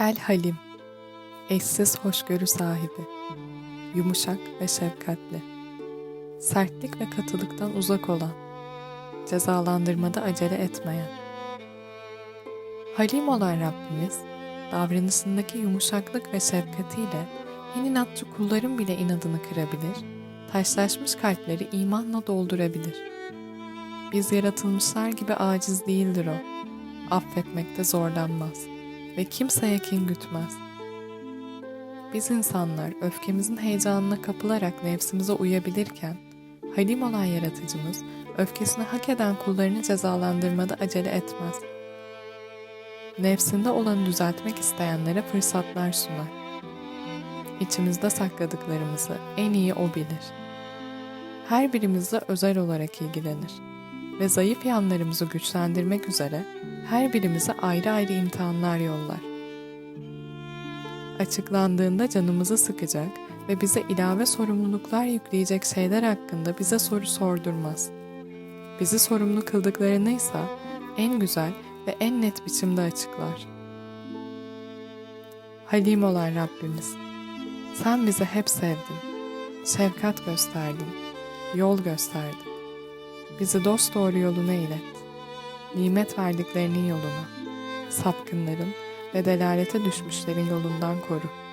El Halim, eşsiz hoşgörü sahibi, yumuşak ve şefkatli, sertlik ve katılıktan uzak olan, cezalandırmada acele etmeyen. Halim olan Rabbimiz, davranışındaki yumuşaklık ve şefkatiyle en inatçı kulların bile inadını kırabilir, taşlaşmış kalpleri imanla doldurabilir. Biz yaratılmışlar gibi aciz değildir o, affetmekte zorlanmaz ve kimseye kin gütmez. Biz insanlar öfkemizin heyecanına kapılarak nefsimize uyabilirken, halim olan yaratıcımız öfkesini hak eden kullarını cezalandırmada acele etmez. Nefsinde olanı düzeltmek isteyenlere fırsatlar sunar. İçimizde sakladıklarımızı en iyi o bilir. Her birimizle özel olarak ilgilenir ve zayıf yanlarımızı güçlendirmek üzere her birimize ayrı ayrı imtihanlar yollar. Açıklandığında canımızı sıkacak ve bize ilave sorumluluklar yükleyecek şeyler hakkında bize soru sordurmaz. Bizi sorumlu kıldıklarını ise en güzel ve en net biçimde açıklar. Halim olan Rabbimiz, sen bizi hep sevdin, şefkat gösterdin, yol gösterdin. Bizi dost doğru yoluna ilet. Nimet verdiklerinin yoluna, sapkınların ve delalete düşmüşlerin yolundan koru.